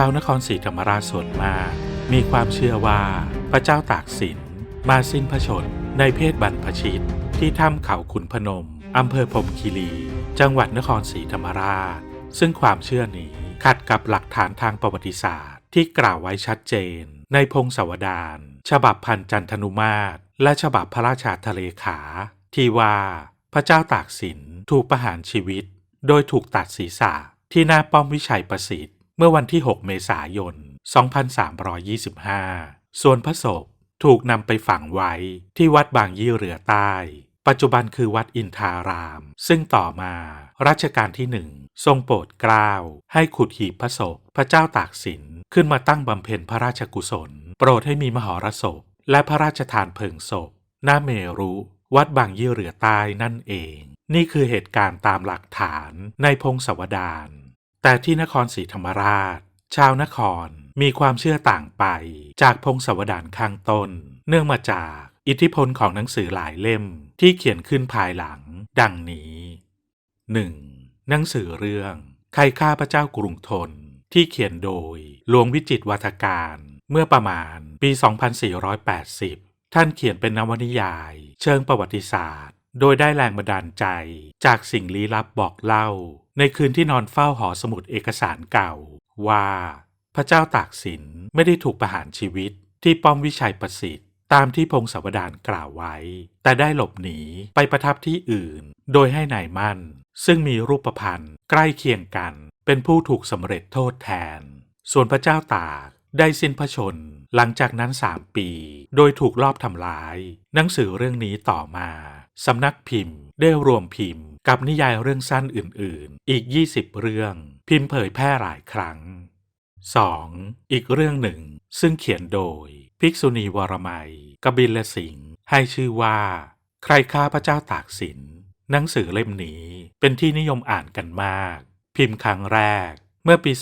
ชาวนครศรีธรรมราชส่วนมาก มีความเชื่อว่าพระเจ้าตากสิน มาสิ้นพระชนในเพศบรรพชิต ที่ถ้ำเขาขุนพนมอำเภอพรมคีรี จังหวัดนครศรีธรรมราช ซึ่งความเชื่อนี้ขัดกับหลักฐานทางประวัติศาสตร์ ที่กล่าวไว้ชัดเจน ในพงศาวดารฉบับพันจันทนุมาตร และฉบับพระราชาทะเลขา ที่ว่าพระเจ้าตากสินถูกประหารชีวิต โดยถูกตัดศีรษะที่หน้าป้อมวิชัยประสิทธิ เมื่อวันที่ 6 เมษายน 2325 ส่วนพระศพถูกนำไปฝังไว้ที่วัดบางยี่เรือใต้ ปัจจุบันคือวัดอินทาราม ซึ่งต่อมารัชกาลที่หนึ่งทรงโปรดเกล้าให้ขุดหีบพระศพพระเจ้าตากสินขึ้นมาตั้งบำเพ็ญพระราชกุศล โปรดให้มีมหรสพและพระราชทานเพลิงศพหน้าเมรุวัดบางยี่เรือใต้นั่นเอง นี่คือเหตุการณ์ตามหลักฐานในพงศาวดาร แต่ที่นครศรีธรรมราช ชาวนครมีความเชื่อต่างไปจากพงศาวดารข้างต้น เนื่องมาจากอิทธิพลของหนังสือหลายเล่มที่เขียนขึ้นภายหลัง ดังนี้ 1. หนังสือเรื่อง ใครฆ่าพระเจ้ากรุงธนที่เขียนโดยหลวงวิจิตวัฒการเมื่อประมาณปี 2480 ท่านเขียนเป็นนวนิยาย เชิงประวัติศาสตร์ โดยได้แรงบันดาลใจจากสิ่งลี้ลับบอกเล่า ในคืนที่นอนเฝ้าหอสมุดเอกสารเก่า ว่า พระเจ้าตากสินไม่ได้ถูกประหารชีวิตที่ป้อมวิชัยประสิทธิ์ ตามที่พงศาวดารกล่าวไว้ แต่ได้หลบหนีไปประทับที่อื่น โดยให้นายมั่น ซึ่งมีรูปพันธ์ใกล้เคียงกัน เป็นผู้ถูกสำเร็จโทษแทน ส่วนพระเจ้าตากได้สิ้นพระชนหลังจากนั้นสามปี โดยถูกลอบทำร้าย หนังสือเรื่องนี้ต่อมา สำนักพิมพ์ได้รวมพิมพ์กับนิยายเรื่องสั้นอื่นๆ อีก 20 เรื่อง พิมพ์เผยแพร่หลายครั้ง 2. อีกเรื่องหนึ่ง ซึ่งเขียนโดย ภิกษุณีวรมัยกบิลและสิงห์ให้ชื่อว่า ใครฆ่าพระเจ้าตากสิน หนังสือเล่มนี้เป็นที่นิยมอ่านกันมาก พิมพ์ครั้งแรกเมื่อปี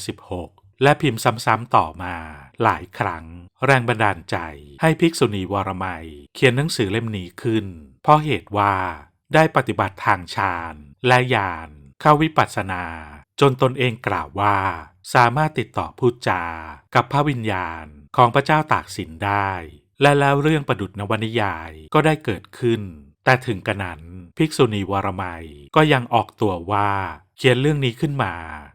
2516 และพิมพ์ซ้ำๆต่อมาหลายครั้ง แรงบันดาลใจให้ภิกษุณีวรมัย เขียนหนังสือเล่มนี้ขึ้น เพราะเหตุว่าได้ปฏิบัติทางฌานและญาณเข้าวิปัสสนา จนตนเองกล่าวว่า สามารถติดต่อพูดจา กับพระวิญญาณของพระเจ้าตากสินได้ และแล้วเรื่องประดุจนวนิยายก็ได้เกิดขึ้น แต่ถึงกระนั้นภิกษุณีวรมัยก็ยังออกตัวว่า เขียนเรื่องนี้ขึ้นมา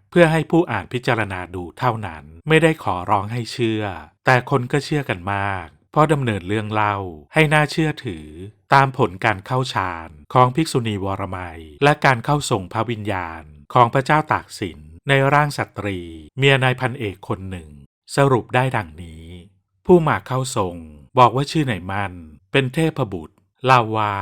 เพื่อให้ผู้อ่านพิจารณาดูเท่านั้น ไม่ได้ขอร้องให้เชื่อ แต่คนก็เชื่อกันมาก เพราะดำเนินเรื่องเล่าให้น่าเชื่อถือ ตามผลการเข้าฌานของภิกษุณีวรมัย และการเข้าทรงพระวิญญาณของพระเจ้าตากสินในร่างสตรี เมียนายพันเอกคนหนึ่ง สรุปได้ดังนี้ ผู้มาเข้าทรงบอกว่าชื่อไหนมัน เป็นเทพบุตรเล่าว่า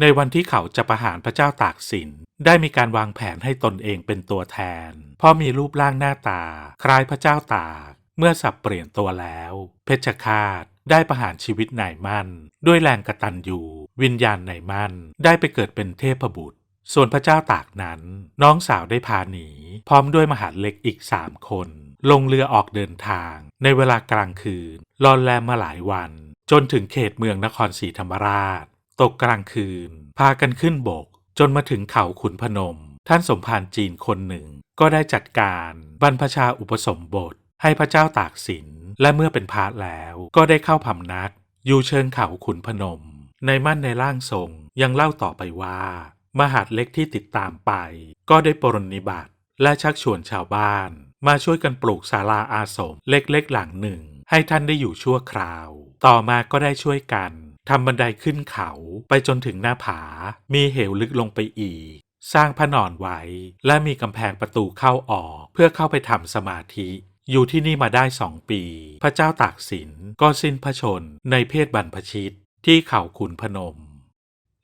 ในวันที่เขาจะประหารพระเจ้าตากสิน ได้มีการวางแผนให้ตนเองเป็นตัวแทน เพราะมีรูปร่างหน้าตา คล้ายพระเจ้าตาก เมื่อสับเปลี่ยนตัวแล้ว เพชฌฆาต ได้ประหารชีวิตนายมั่น ด้วยแรงกระตันยูวิญญาณนายมั่น ได้ไปเกิดเป็นเทพบุตร ส่วนพระเจ้าตากนั้น น้องสาวได้พาหนี พร้อมด้วยมหาเล็กอีกสามคน ลงเรือออกเดินทาง ในเวลากลางคืนลอนแลมมาหลายวัน จนถึงเขตเมืองนครศรีธรรมราช ตกกลางคืน พากันขึ้นบก จนมาถึงเขาขุนพนม ท่านสมภารจีนคนหนึ่ง ก็ได้จัดการบรรพชาอุปสมบทให้พระเจ้าตากสิน และเมื่อเป็นพระแล้วก็ได้เข้าพำนัก อยู่เชิงเขาขุนพนม ในมั่นในร่างทรงยังเล่าต่อไปว่า มหาดเล็กที่ติดตามไป ก็ได้ปรนนิบัติ และชักชวนชาวบ้าน มาช่วยกันปลูกศาลาอาสมเล็กๆหลังหนึ่ง ให้ท่านได้อยู่ชั่วคราว ต่อมาก็ได้ช่วยกันทำบันไดขึ้นเขาไปจนถึงหน้าผา มีเหวลึกลงไปอีก สร้างพระนอนไว้ และมีกำแพงประตูเข้าออกเพื่อเข้าไปทำสมาธิ อยู่ที่นี่มาได้สองปี พระเจ้าตากสินก็สิ้นพระชนในเพศบรรพชิตที่เขาขุนพนม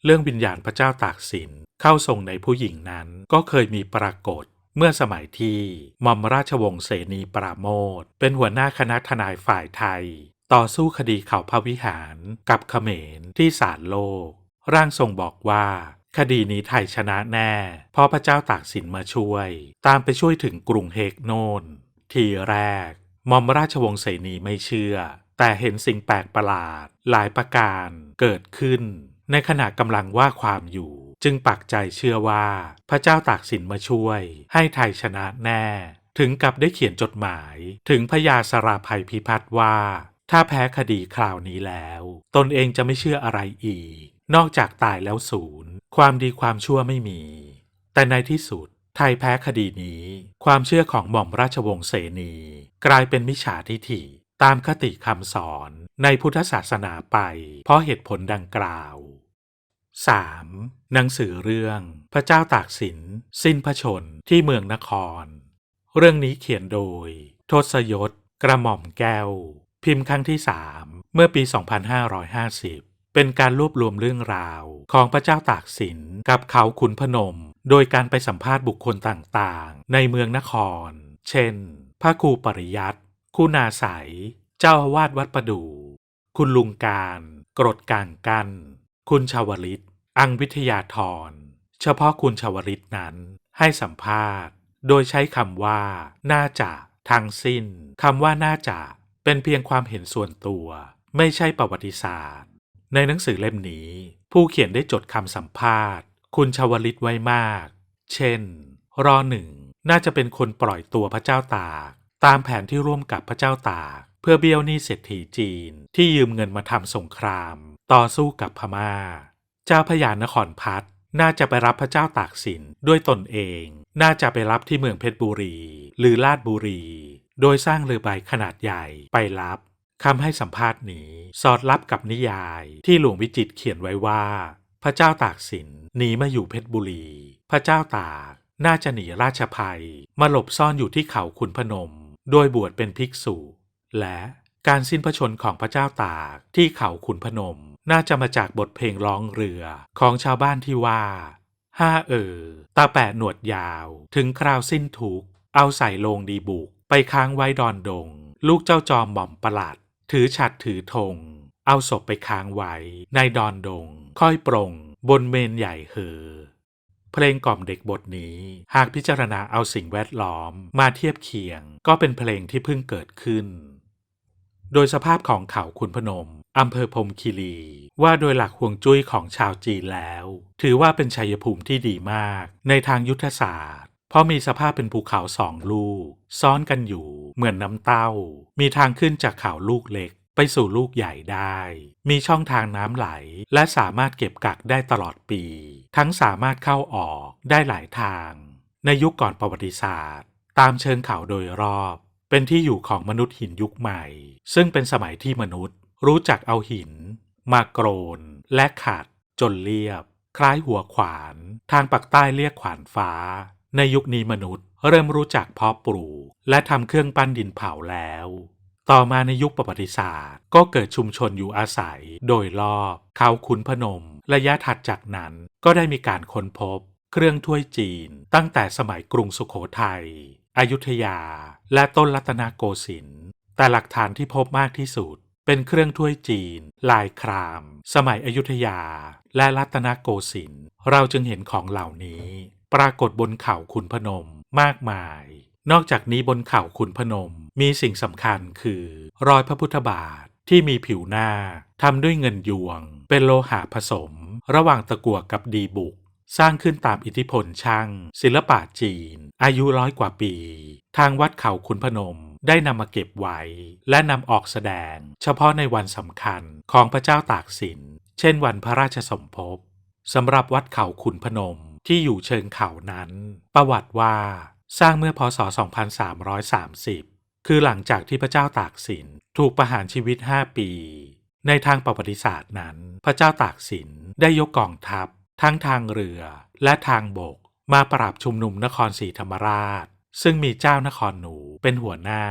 เรื่องวิญญาณพระเจ้าตากสินเข้าทรงในผู้หญิงนั้นก็เคยมีปรากฏเมื่อสมัยที่มอมราชวงศ์เสนีปราโมทเป็นหัวหน้าคณะทนายฝ่ายไทย ต่อสู้คดีเขาพระวิหารกับเขมรที่ศาลโลก ร่างทรงบอกว่า คดีนี้ไทยชนะแน่ เพราะพระเจ้าตากสินมาช่วย ตามไปช่วยถึงกรุงเฮกโนน ทีแรกมอมราชวงศ์เสนีไม่เชื่อ แต่เห็นสิ่งแปลกประหลาด หลายประการเกิดขึ้น ในขณะกำลังว่าความอยู่ จึงปักใจเชื่อว่าพระเจ้าตากสินมาช่วย ให้ไทยชนะแน่ ถึงกับได้เขียนจดหมาย ถึงพญาสราภัยพิพัฒน์ว่า ถ้าแพ้คดีคราวนี้แล้ว ตนเองจะไม่เชื่ออะไรอีก นอกจากตายแล้วศูนย์ ความดีความชั่วไม่มี แต่ในที่สุด ไทยแพ้คดีนี้ ความเชื่อของหม่อมราชวงศ์เสนี กลายเป็นมิจฉาทิฐิ ตามคติคำสอนในพุทธศาสนาไป เพราะเหตุผลดังกล่าว 3. หนังสือเรื่องพระเจ้าตากสิน สิ้นพระชนที่เมืองนคร เรื่องนี้เขียนโดย ทศยศ กระหม่อมแก้ว พิมพ์ครั้งที่สามเมื่อปี 2550 เป็นการรวบรวมเรื่องราวของพระเจ้าตากสินกับเขาขุนพนม โดยการไปสัมภาษณ์บุคคลต่างๆ ในเมืองนคร เช่น พระครูปริยัติคุณาสายเจ้าอาวาสวัดประดู คุณลุงการกรดกางกัน คุณชาวลิต อังวิทยาธร เฉพาะคุณชาวลิตนั้น ให้สัมภาษณ์ โดยใช้คำว่า น่าจะทั้งสิ้นคำว่าน่าจะเป็นเพียงความเห็นส่วนตัว ไม่ใช่ประวัติศาสตร์ ในหนังสือเล่มนี้ ผู้เขียนได้จดคำสัมภาษณ์ คุณชาวลิตไว้มาก เช่น รอหนึ่งน่าจะเป็นคนปล่อยตัวพระเจ้าตาก ตามแผนที่ร่วมกับพระเจ้าตาก เพื่อเบี้ยวหนี้เศรษฐีจีน ที่ยืมเงินมาทำสงคราม ต่อสู้กับพมา่า เจ้าพญานครพัฒน่าจะไปรับพระเจ้าตากสินด้วยตนเอง น่าจะไปรับที่เมืองเพชรบุรี หรือลาดบุรี โดยสร้างเรือใบขนาดใหญ่ไปรับ คำให้สัมภาษณ์นี้สอดรับกับนิยายที่หลวงวิจิตเขียนไว้ว่า พระเจ้าตากสินหนีมาอยู่เพชรบุรี พระเจ้าตากน่าจะหนีราชภัย มาหลบซ่อนอยู่ที่เขาขุนพนม โดยบวชเป็นภิกษุ และการสิ้นพระชนของพระเจ้าตากที่เขาขุนพนม น่าจะมาจากบทเพลงร้องเรือของชาวบ้านที่ว่าห้าเออตาแปะหนวดยาว ถึงคราวสิ้นทุกข์เอาใส่ลงดีบุก ไปค้างไว้ดอนดง ลูกเจ้าจอมหม่อมประหลัด ถือฉัดถือธงเอาศพไปค้างไว้ในดอนดง ค่อยปรงบนเมนใหญ่เหอเพลงกล่อมเด็กบทนี้ หากพิจารณาเอาสิ่งแวดล้อมมาเทียบเคียง ก็เป็นเพลงที่เพิ่งเกิดขึ้น โดยสภาพของเขาคุณพนมอำเภอพรมคีรี ว่าโดยหลักห่วงจุ้ยของชาวจีนแล้ว ถือว่าเป็นชัยภูมิที่ดีมาก ในทางยุทธศาสตร์ เพราะมีสภาพเป็นภูเขาสองลูก ซ้อนกันอยู่ เหมือนน้ำเต้า มีทางขึ้นจากเขาลูกเล็ก ไปสู่ลูกใหญ่ได้ มีช่องทางน้ำไหล และสามารถเก็บกักได้ตลอดปี ทั้งสามารถเข้าออกได้หลายทาง ในยุคก่อนประวัติศาสตร์ ตามเชิงเขาโดยรอบ เป็นที่อยู่ของมนุษย์หินยุคใหม่ ซึ่งเป็นสมัยที่มนุษย์ รู้จักเอาหิน มาโกรน และขัด จนเรียบ คล้ายหัวขวาน ทางปักใต้เรียกขวานฟ้า ในยุคนี้มนุษย์เริ่มรู้จักเพาะปลูกและทำเครื่องปั้นดินเผาแล้ว ต่อมาในยุคประวัติศาสตร์ ก็เกิดชุมชนอยู่อาศัย โดยรอบเขาขุนพนม ระยะถัดจากนั้นก็ได้มีการค้นพบ เครื่องถ้วยจีน ตั้งแต่สมัยกรุงสุโขทัยอยุธยา และต้นรัตนโกสินทร์แต่หลักฐานที่พบมากที่สุด เป็นเครื่องถ้วยจีน ลายคราม สมัยอยุธยา และรัตนโกสินทร์เราจึงเห็นของเหล่านี้ ปรากฏบนเขาขุนพนมมากมาย นอกจากนี้บนเขาขุนพนมมีสิ่งสำคัญคือ รอยพระพุทธบาทที่มีผิวหน้าทำด้วยเงินยวง เป็นโลหะผสม ระหว่างตะกั่วกับดีบุก สร้างขึ้นตามอิทธิพลช่าง ศิลปะจีน อายุร้อยกว่าปี ทางวัดเขาขุนพนมได้นำมาเก็บไว้ และนำออกแสดง เฉพาะในวันสำคัญของพระเจ้าตากสิน เช่นวันพระราชสมภพสำหรับวัดเขาขุนพนม ที่อยู่เชิงเขานั้น ประวัติว่าสร้างเมื่อพศ 2330 คือหลังจากที่พระเจ้าตากสินถูกประหารชีวิต 5 ปี ในทางประวัติศาสตร์นั้น พระเจ้าตากสินได้ยกกองทัพ ทั้งทางเรือและทางบก มาปราบชุมนุมนครศรีธรรมราช ซึ่งมีเจ้านครหนูเป็นหัวหน้า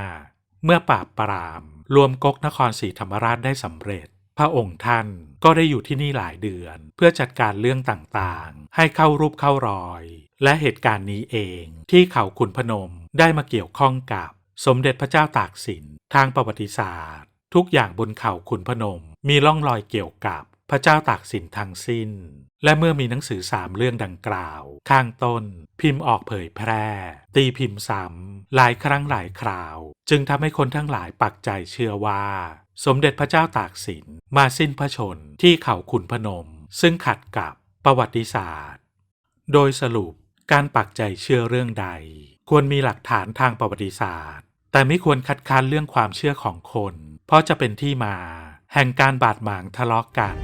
เมื่อปราบปราม รวมก๊กนครศรีธรรมราชได้สำเร็จ พระองค์ท่านก็ได้อยู่ที่นี่หลายเดือน เพื่อจัดการเรื่องต่างๆ ให้เข้ารูปเข้ารอย และเหตุการณ์นี้เองที่เขาขุนพนมได้มาเกี่ยวข้องกับสมเด็จพระเจ้าตากสินทางประวัติศาสตร์ ทุกอย่างบนเขาขุนพนมมีร่องรอยเกี่ยวกับพระเจ้าตากสินทั้งสิ้น และเมื่อมีหนังสือสามเรื่องดังกล่าว ข้างต้น พิมพ์ออกเผยแพร่ ตีพิมพ์ซ้ำหลายครั้งหลายคราว จึงทำให้คนทั้งหลายปักใจเชื่อว่า สมเด็จพระเจ้าตากสินมาสิ้นพระชนที่เขาขุนพนม ซึ่งขัดกับประวัติศาสตร์ โดยสรุปการปักใจเชื่อเรื่องใด ควรมีหลักฐานทางประวัติศาสตร์ แต่ไม่ควรคัดค้านเรื่องความเชื่อของคน เพราะจะเป็นที่มา แห่งการบาดหมางทะเลาะกกัน